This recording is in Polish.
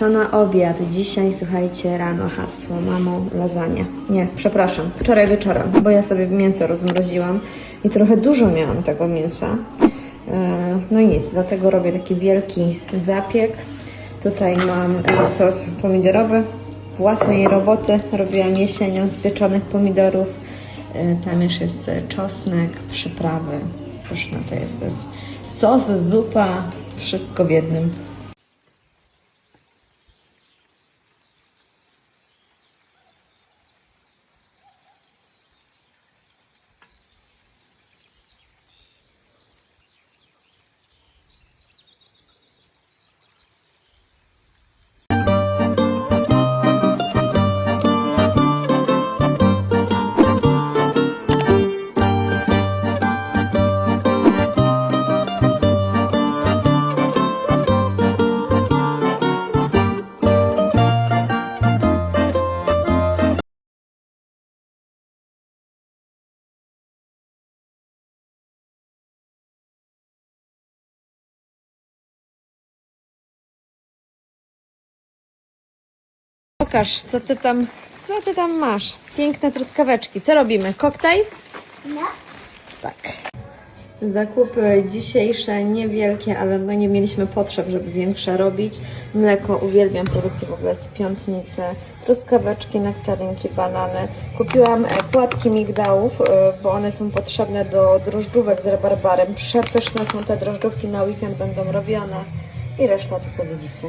Co na obiad? Dzisiaj, słuchajcie, rano hasło. Mamo, lasagne. Nie, przepraszam. Wczoraj wieczorem, bo ja sobie mięso rozmroziłam i trochę dużo miałam tego mięsa. E, No i nic, dlatego robię taki wielki zapiek. Tutaj mam sos pomidorowy własnej roboty. Robiłam jesienią z pieczonych pomidorów. E, Tam już jest czosnek, przyprawy. No to jest, to jest sos, zupa, wszystko w jednym. Pokaż, co ty tam, co ty tam masz. Piękne truskaweczki. Co robimy? Koktajl? No. Tak. Zakupy dzisiejsze niewielkie, ale no nie mieliśmy potrzeb, żeby większe robić. Mleko, uwielbiam produkty w ogóle z piątnicy, truskaweczki, nektarynki, banany. Kupiłam e, płatki migdałów, e, bo one są potrzebne do drożdżówek z rabarbarem. Przepyszne są te drożdżówki, na weekend będą robione. I reszta to co widzicie.